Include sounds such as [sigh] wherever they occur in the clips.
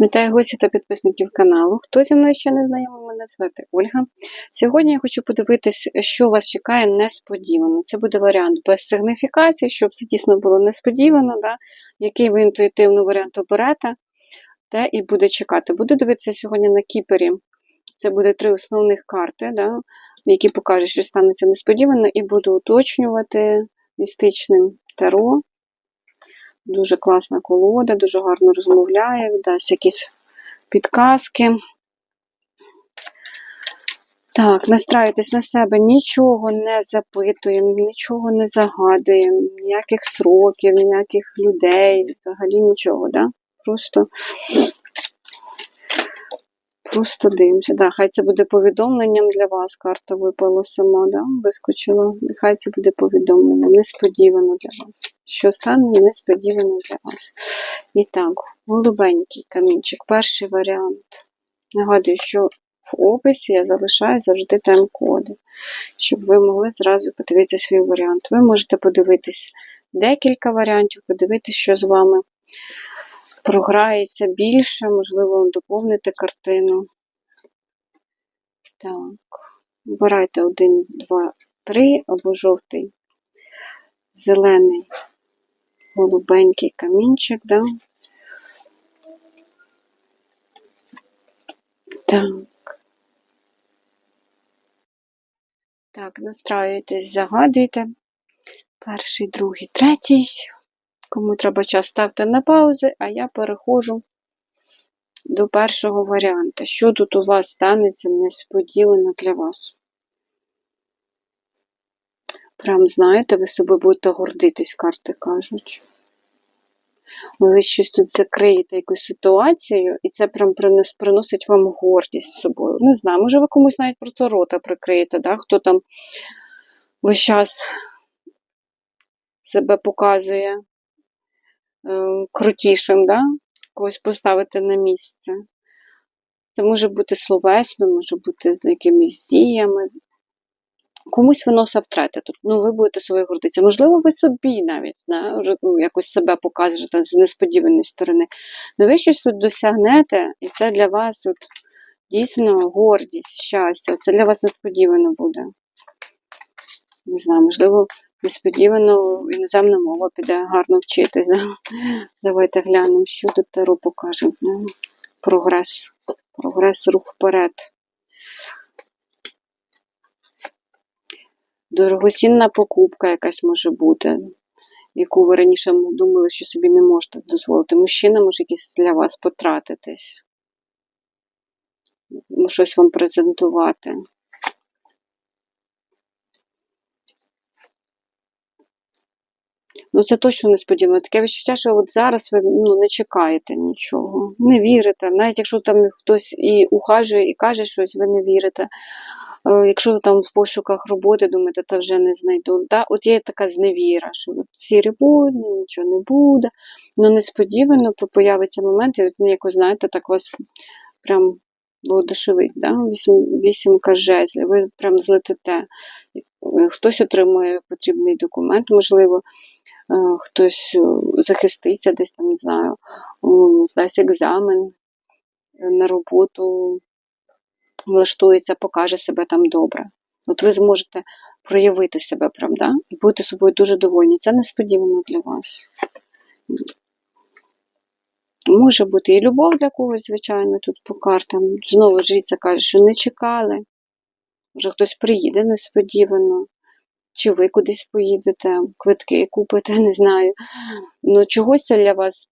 Вітаю гості та підписників каналу. Хто зі мною ще не знайомий, мене звати Ольга. Сьогодні я хочу подивитись, що вас чекає несподівано. Це буде варіант без сигніфікації, щоб це дійсно було несподівано, да? який ви інтуїтивно варіант оберете, те і буде чекати. Буду дивитися сьогодні на кіпері. Це буде три основних карти, да? які покажуть, що станеться несподівано, і буду уточнювати містичним таро. Дуже класна колода, дуже гарно розмовляє, дасть якісь підказки. Так, настраюйтесь на себе, нічого не запитуємо, нічого не загадуємо, ніяких сроків, ніяких людей, взагалі нічого, да? Просто Просто. Да, хай це буде повідомленням для вас. Карта випала сама, да? вискочила. Нехай це буде повідомленням. Несподівано для вас. Що стане несподівано для вас. І так, голубенький камінчик. Перший варіант. Нагадую, що в описі я залишаю завжди тайм-коди, щоб ви могли зразу подивитися свій варіант. Ви можете подивитись декілька варіантів, подивитися, що з вами програється більше, можливо, доповнити картину. Так, вибирайте один, два, три, або жовтий, зелений, голубенький камінчик, да? Так. Так, настраюйтесь, загадуйте. Перший, другий, третій. Кому треба час, ставте на паузи, а я переходжу до першого варіанту. Що тут у вас станеться несподівано для вас? Прям, знаєте, ви собі будете гордитись, карти кажуть. Ви щось тут закриєте якусь ситуацію, і це прям приносить вам гордість з собою. Не знаю, може ви комусь навіть просто рота прикриєте, да? хто там весь час себе показує крутішим, да? когось поставити на місце. Це може бути словесно, може бути якимись діями. Комусь виноса втрати тут. Ну, ви будете собою гордитися. Можливо, ви собі навіть да, ну, якось себе покажете з несподіваної сторони. Но ви щось тут досягнете, і це для вас от, дійсно гордість, щастя. Це для вас несподівано буде. Не знаю, можливо, несподівано іноземна мова піде гарно вчитись. Да? Давайте глянемо, що тут Таро покаже. Прогрес. Прогрес, рух вперед. Дорогоцінна покупка якась може бути, яку ви раніше думали, що собі не можете дозволити. Мужчина може якийсь для вас потратитись. Щось вам презентувати. Ну, це точно несподівано. Таке відчуття, що от зараз ви ну, не чекаєте нічого, не вірите. Навіть якщо там хтось і ухажує, і каже щось, ви не вірите. Е, якщо ви там в пошуках роботи, думаєте, та вже не знайду. Да? От є така зневіра, що от сірі будні, нічого не буде. Ну несподівано появиться момент, і от ну, якось, знаєте, так вас прям воодушевить, да? Вісім, вісімка жезлів, ви прям злетите. Хтось отримує потрібний документ, можливо. Е, хтось е, захиститься, десь там, не знаю, здасть екзамен е, на роботу, влаштується, покаже себе там добре. От ви зможете проявити себе, правда, і бути собою дуже довольні. Це несподівано для вас. Може бути і любов для когось, звичайно, тут по картам. Знову жриця каже, що не чекали. Вже хтось приїде несподівано чи ви кудись поїдете, квитки купите, [laughs] не знаю. Ну, чогось це для вас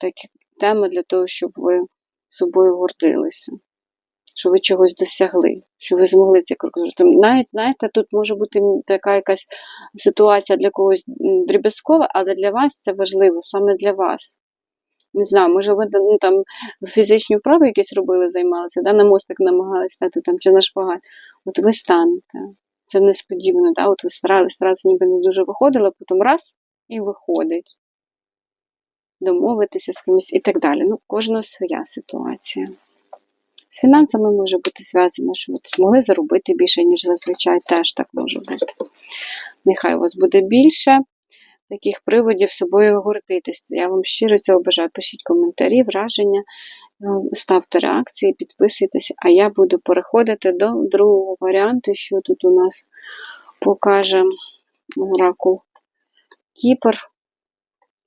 такі теми для того, щоб ви собою гордилися, що ви чогось досягли, що ви змогли це крок Навіть, знаєте, тут може бути така якась ситуація для когось дріб'язкова, але для вас це важливо, саме для вас. Не знаю, може, ви ну, там фізичні вправи якісь робили, займалися, да, на мостик намагалися стати там, чи на шпагат. От ви станете. Це несподівано, да? от ви старались, старались, ніби не дуже виходило, потім раз і виходить. Домовитися з кимось і так далі. Ну, кожного своя ситуація. З фінансами може бути зв'язано, що ви змогли заробити більше, ніж зазвичай, теж так може бути. Нехай у вас буде більше таких приводів собою гордитись. Я вам щиро цього бажаю. Пишіть коментарі, враження. Е, Ставте реакції, підписуйтесь, а я буду переходити до другого варіанту, що тут у нас покаже оракул Кіпр,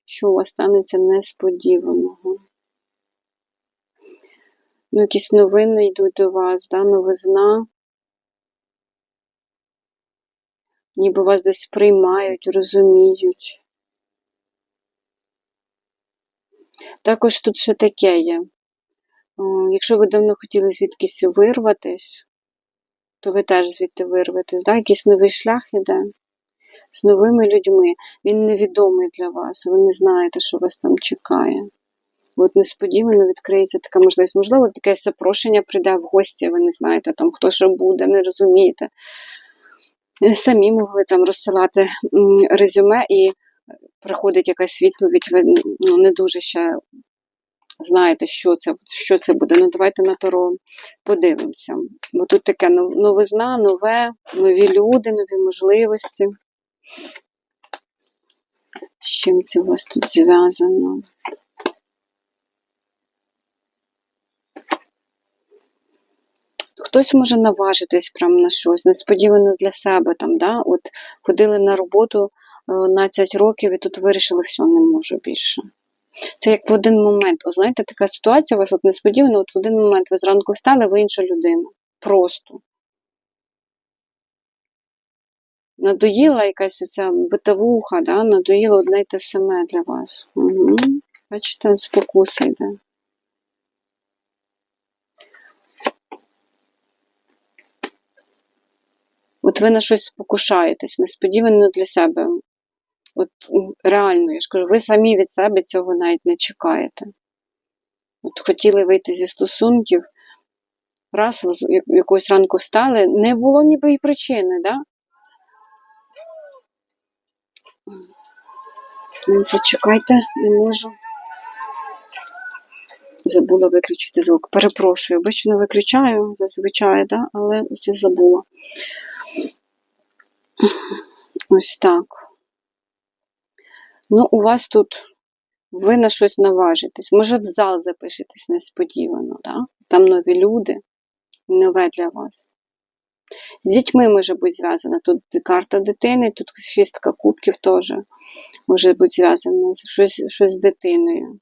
що у вас станеться несподіваного. Ну, якісь новини йдуть до вас, да? новизна. Ніби вас десь приймають, розуміють. Також тут ще таке є. Якщо ви давно хотіли звідкись вирватись, то ви теж звідти вирветесь. Да? Якийсь новий шлях іде з новими людьми. Він невідомий для вас. Ви не знаєте, що вас там чекає. От несподівано відкриється така можливість. Можливо, таке запрошення прийде в гості, ви не знаєте, там хто що буде, не розумієте. Е, Самі могли там розсилати резюме і приходить якась відповідь, ви ну, не дуже ще знаєте, що це, що це буде. Ну, давайте на Таро подивимося. Бо тут таке новизна, нове, нові люди, нові можливості. З чим це у вас тут зв'язано? Хтось може наважитись прямо на щось, несподівано для себе там, да? От ходили на роботу е, 11 років і тут вирішили, все, не можу більше. Це як в один момент. О, знаєте, така ситуація у вас от несподівано, от в один момент ви зранку встали, ви інша людина. Просто. Надоїла якась ця битовуха, да? надоїло одне й те саме для вас. Угу. Бачите, спокуса йде. От ви на щось спокушаєтесь, несподівано для себе. От реально, я ж кажу, ви самі від себе цього навіть не чекаєте. От хотіли вийти зі стосунків, раз ви з- я- якогось ранку встали, не було ніби і причини, да? Ну, Почекайте, не можу. Забула виключити звук. Перепрошую, обично виключаю зазвичай, да? але це забула. Ось так. Ну, у вас тут ви на щось наважитесь. Може, в зал запишетесь несподівано, да? там нові люди, нове для вас. З дітьми може бути зв'язано. Тут карта дитини, тут шістка кубків теж може бути зв'язано з щось, щось з дитиною.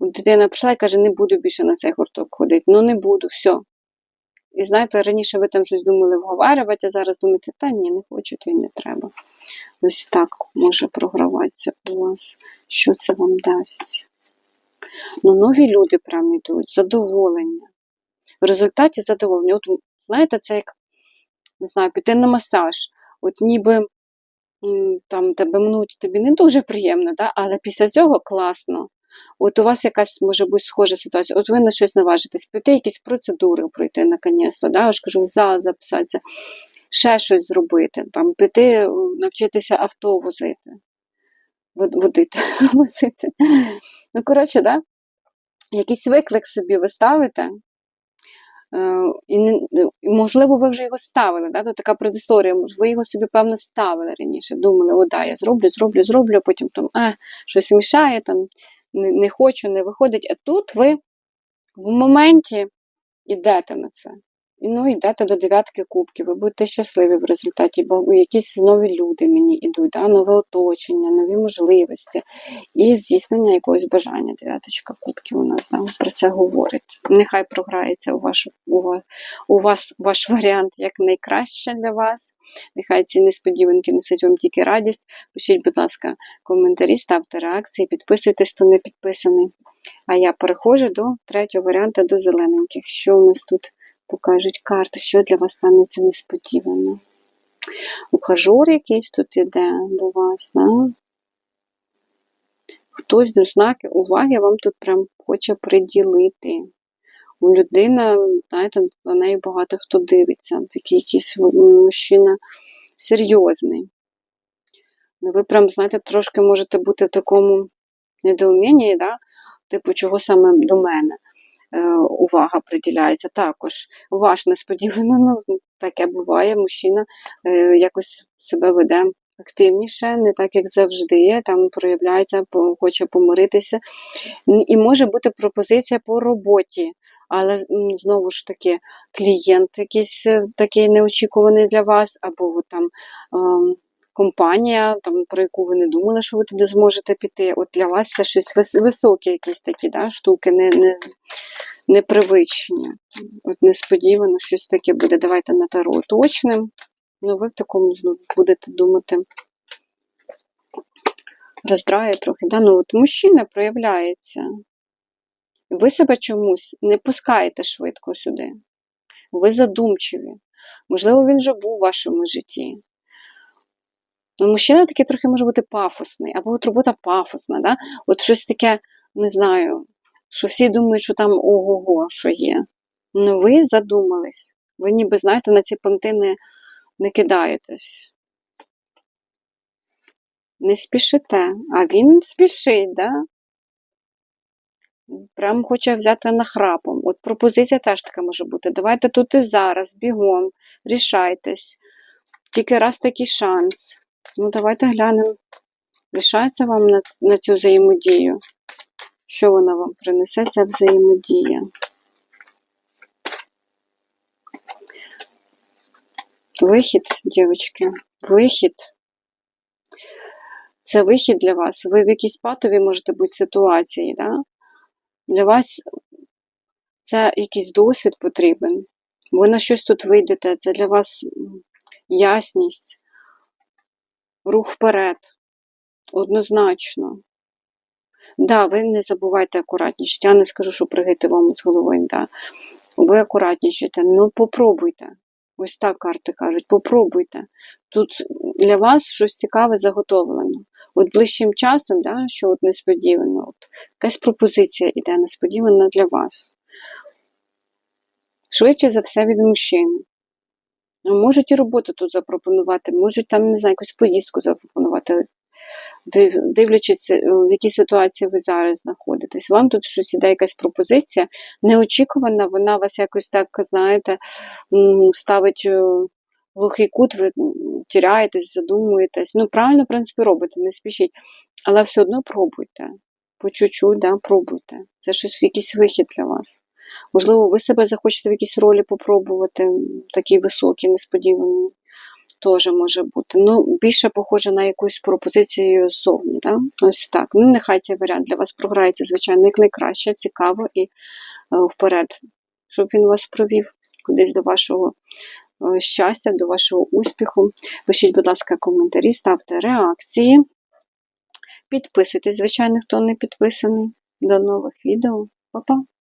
Дитина пішла і каже, не буду більше на цей гурток ходити. Ну не буду, все. І знаєте, раніше ви там щось думали вговарювати, а зараз думаєте, та ні, не хочу, то й не треба. Ось так може програватися у вас. Що це вам дасть? Ну, нові люди прям йдуть, задоволення. В результаті задоволення. От, знаєте, це як, не знаю, піти на масаж. От ніби там тебе мнуть, тобі не дуже приємно, да? але після цього класно. От у вас якась може бути схожа ситуація. От ви на щось наважитесь, піти якісь процедури пройти наконець-то, да? ж кажу, в зал записатися, ще щось зробити, там, піти навчитися авто возити, водити, [laughs] возити. Ну, коротше, да? якийсь виклик собі ви ставите, е, і, можливо, ви вже його ставили, да? Тут така предісторія, ви його собі, певно, ставили раніше, думали, о, да, я зроблю, зроблю, зроблю, а потім там, е, щось мішає, там, не, хочу, не виходить. А тут ви в моменті йдете на це. Ну, йдете до дев'ятки кубків, ви будете щасливі в результаті, бо якісь нові люди мені йдуть, да? нове оточення, нові можливості і здійснення якогось бажання. Дев'яточка кубків у нас да? про це говорить. Нехай програється у, ваш, у, вас, у вас ваш варіант як найкраще для вас. Нехай ці несподіванки несуть вам тільки радість. Пишіть, будь ласка, коментарі, ставте реакції, підписуйтесь, хто не підписаний. А я переходжу до третього варіанту, до зелененьких. Що у нас тут покажуть карти, що для вас станеться несподівано? Ухажор якийсь тут іде до вас, да? Хтось до знаки уваги вам тут прям хоче приділити. У людина, знаєте, на неї багато хто дивиться. Такий якийсь мужчина серйозний. Ну, ви прям, знаєте, трошки можете бути в такому недоумінні, да? типу, чого саме до мене увага приділяється. Також ваш несподівано, ну, таке буває, мужчина е, якось себе веде активніше, не так, як завжди, там проявляється, хоче помиритися. І може бути пропозиція по роботі, але знову ж таки, клієнт якийсь е, такий неочікуваний для вас, або там ем, компанія, там, про яку ви не думали, що ви туди зможете піти. От для вас це щось вис- високі якісь такі да, штуки, не, не, непривичні. От несподівано щось таке буде. Давайте на таро уточним. Ну, ви в такому ну, будете думати. Роздрає трохи. Да? Ну, от мужчина проявляється. Ви себе чомусь не пускаєте швидко сюди. Ви задумчиві. Можливо, він вже був у вашому житті. Ну, мужчина такий трохи може бути пафосний, або от робота пафосна, да? от щось таке, не знаю, що всі думають, що там ого-го, що є. Ну, ви задумались. Ви ніби, знаєте, на ці понти не, не кидаєтесь. Не спішите, а він спішить, да? Прям хоче взяти нахрапом. От пропозиція теж така може бути. Давайте тут і зараз, бігом, рішайтесь. Тільки раз такий шанс. Ну, давайте глянемо. Рішається вам на, на цю взаємодію? Що вона вам принесе, ця взаємодія? Вихід, дівчатки, вихід. Це вихід для вас. Ви в якійсь патовій можете бути ситуації, да? Для вас це якийсь досвід потрібен. Ви на щось тут вийдете, це для вас ясність, рух вперед. Однозначно. Да, ви не забувайте акуратніше. Я не скажу, що пригайте вам з головою. Да. Ви акуратнішите, ну попробуйте. Ось так карти кажуть, попробуйте. Тут для вас щось цікаве заготовлено. От ближчим часом, да, що от несподівано, от, якась пропозиція іде несподівана для вас. Швидше за все від мужчини. Можуть і роботу тут запропонувати, можуть там, не знаю, якусь поїздку запропонувати, дивлячись, е, в якій ситуації ви зараз знаходитесь. Вам тут щось іде якась пропозиція, неочікувана, вона вас якось так, знаєте, ставить е, глухий кут, ви тіряєтесь, задумуєтесь. Ну, правильно, в принципі, робите, не спішіть. Але все одно пробуйте. По чуть-чуть, да, пробуйте. Це щось якийсь вихід для вас. Можливо, ви себе захочете в якійсь ролі попробувати, м, такій високій, несподіваній. Теж може бути. Ну, більше похоже на якусь пропозицію ззовні. Да? Ось так. Ну, нехай цей варіант для вас програється, звичайно, як найкраще, цікаво і е, вперед, щоб він вас провів кудись до вашого е, щастя, до вашого успіху. Пишіть, будь ласка, коментарі, ставте реакції. Підписуйтесь, звичайно, хто не підписаний. До нових відео. Па-па!